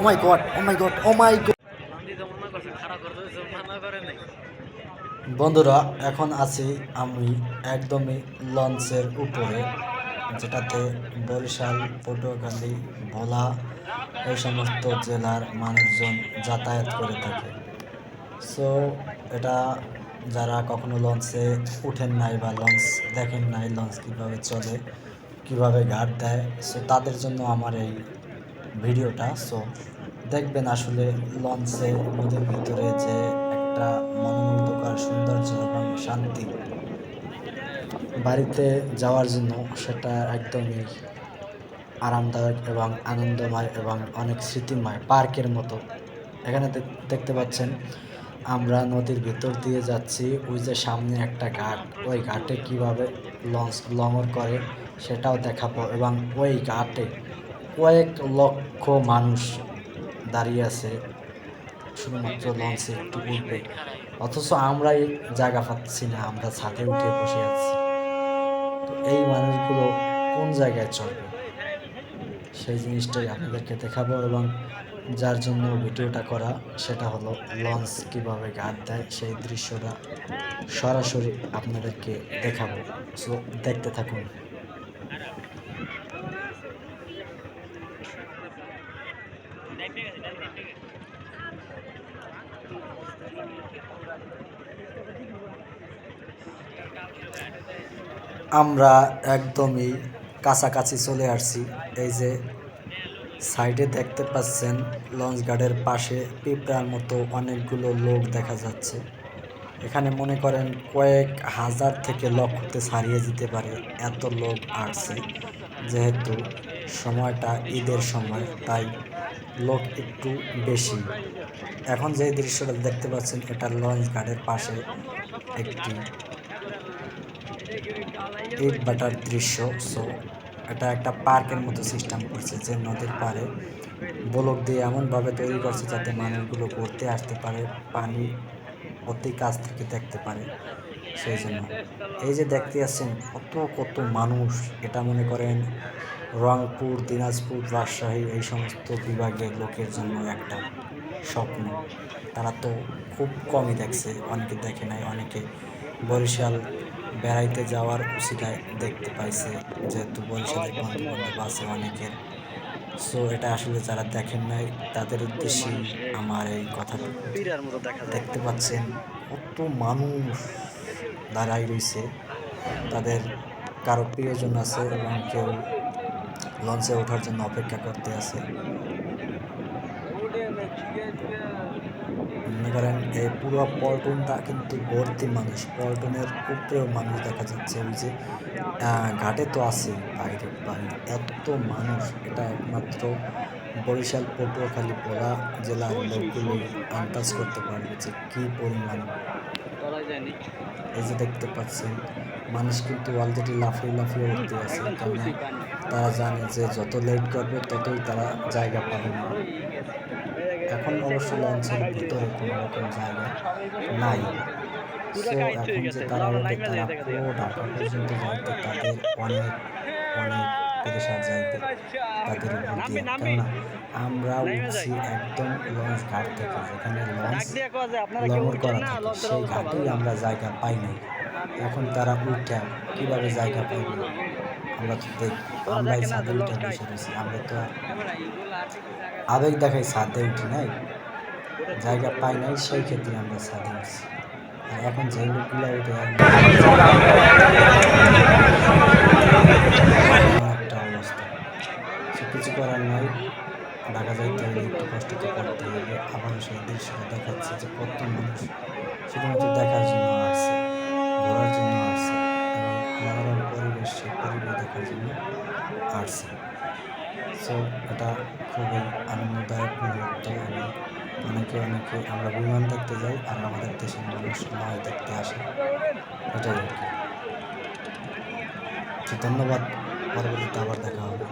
ও মাই god ও মাই god ও মাই বন্ধুরা, এখন আছি আমি একদমই লঞ্চের উপরে, যেটাতে বরিশাল, পটুয়াখালী, ভোলা এই সমস্ত জেলার মানুষজন যাতায়াত করে থাকে। সো এটা যারা কখনো লঞ্চে উঠেন নাই বা লঞ্চ দেখেন নাই, লঞ্চ কীভাবে চলে, কীভাবে ঘাট দেয় সো তাদের জন্য আমার এই ভিডিওটা। সো দেখবেন আসলে লঞ্চে নদীর ভিতরে যে একটা মনোমুগ্ধকর সৌন্দর্য এবং শান্তি বাড়িতে যাওয়ার জন্য সেটা একদমই আরামদায়ক এবং আনন্দময় এবং অনেক স্মৃতিময় পার্কের মতো। এখানে দেখ- দেখতে পাচ্ছেন, আমরা নদীর ভিতর দিয়ে যাচ্ছি। ওই যে সামনে একটা ঘাট, ওই ঘাটে কীভাবে লঞ্চ লঙ্গর করে সেটাও দেখাবো এবং ওই ঘাটে কয়েক লক্ষ মানুষ দাঁড়িয়ে আছে, শুধুমাত্র লঞ্চে একটু উঠবে অথচ আমরাই জায়গা পাচ্ছি না, আমরা ছাদে উঠে বসে আছি। তো এই মানুষগুলো কোন জায়গায় চলবে সেই জিনিসটাই আপনাদেরকে দেখাবো এবং যার জন্য ভিডিওটা করা সেটা হলো লঞ্চ কীভাবে ঘাট দেয়, সেই দৃশ্যটা সরাসরি আপনাদেরকে দেখাবো। সো দেখতে থাকুন। আমরা একদমই কাছাকাছি চলে আসছি। এই যে সাইডে দেখতে পাচ্ছেন, লঞ্চ গার্ডের পাশে পিঁপড়ার মতো অনেকগুলো লোক দেখা যাচ্ছে। এখানে মনে করেন কয়েক হাজার থেকে লক্ষতে ছাড়িয়ে যেতে পারে এত লোক আসছে, যেহেতু সময়টা ঈদের সময়, তাই লোক একটু বেশি। এখন যে দৃশ্যটা দেখতে পাচ্ছেন, এটা লঞ্চ গার্ডের পাশে একটি ইট বাটার দৃশ্য। সো, এটা একটা পার্কের মতো সিস্টেম করছে যে নদীর পাড়ে ব্লক দিয়ে এমনভাবে তৈরি করছে যাতে মানুষগুলো ঘুরতে আসতে পারে, পানি অতি কাছ থেকে দেখতে পারে। সেই জন্য এই যে দেখতে আসছেন কত কত মানুষ। এটা মনে করেন রংপুর, দিনাজপুর, রাজশাহী, এই সমস্ত বিভাগের লোকের জন্য একটা স্বপ্ন। তারা তো খুব কমই দেখছে। অনেকে দেখে নাই, অনেকে বরিশাল বেড়াইতে যাওয়ার উচিতায় দেখতে পাইছে। যেহেতু বরিশালের বন্ধু বান্ধব আছে অনেকের। সো এটা আসলে যারা দেখেন নাই, তাদের উদ্দেশ্যে আমার এই কথা দেখতে পাচ্ছেন কত মানুষ দাঁড়াই রয়েছে। তাদের কারও প্রিয়জন আছে এবং কেউ লঞ্চে ওঠার জন্য অপেক্ষা করতে আছে। মনে করেন, এই পুরো পল্টনটা কিন্তু ভর্তি মানুষ। পল্টনের উপরেও মানুষ দেখা যাচ্ছে। ওই যে ঘাটে তো আছে বাইরে। বাইরে এত মানুষ। এটা একমাত্র বরিশাল পটুয়াখালী পোড়া জেলার লোকগুলো আন্দাজ করতে পারবে যে কী পরিমাণ এই যে দেখতে পাচ্ছেন, মানুষ কিন্তু অলরেডি লাফিয়ে লাফিয়ে উঠতে আছে কারণ তারা জানে যে যত লেট করবে ততই তারা জায়গা পাবে না। এখন অবশ্য লঞ্চের ভিতরে কোনো রকম জায়গা নাই। সো এখন যে তারা ওঠে তারা পুরো ঢাকা পর্যন্ত যাইতে তাদের অনেক অনেক পেরেশান যাইতে তাদের কেননা আমরা উঠছি একদম লঞ্চ ঘাট থেকে যেখানে লঞ্চ লঙ্গর করা থাকে সেই ঘাটেই আমরা জায়গা পাই নাই। এখন তারা উঠে কীভাবে জায়গা পাইবে? আমরা তো আমরাই ছাদে উঠে বসে রয়েছি আমরা তো আবেগ দেখাই ছাদে উঠি নাই জায়গা পাই নাই সেই ক্ষেত্রে আমরা ছাদে উঠছি। আর এখন যে লোকগুলো উঠে একটা অবস্থা। সে কিছু করার নয় ঢাকা যাইতে হলে একটু কষ্ট তো করতে হবে। আবার সেই দৃশ্যটা দেখাচ্ছে যে কত মানুষ শুধুমাত্র দেখার জন্য আসছে ঘোরার জন্য আসছে এবং পরিবেশ সেই পরিবেশ দেখার জন্য আসছি। সো এটা খুবই আনন্দদায়ক মুহূর্ত এবং অনেকে অনেকে আমরা বিমান দেখতে যাই আর আমাদের দেশের মানুষ নয় দেখতে আসে। এটাই আর কি। ধন্যবাদ, পরবর্তীতে আবার দেখা হবে।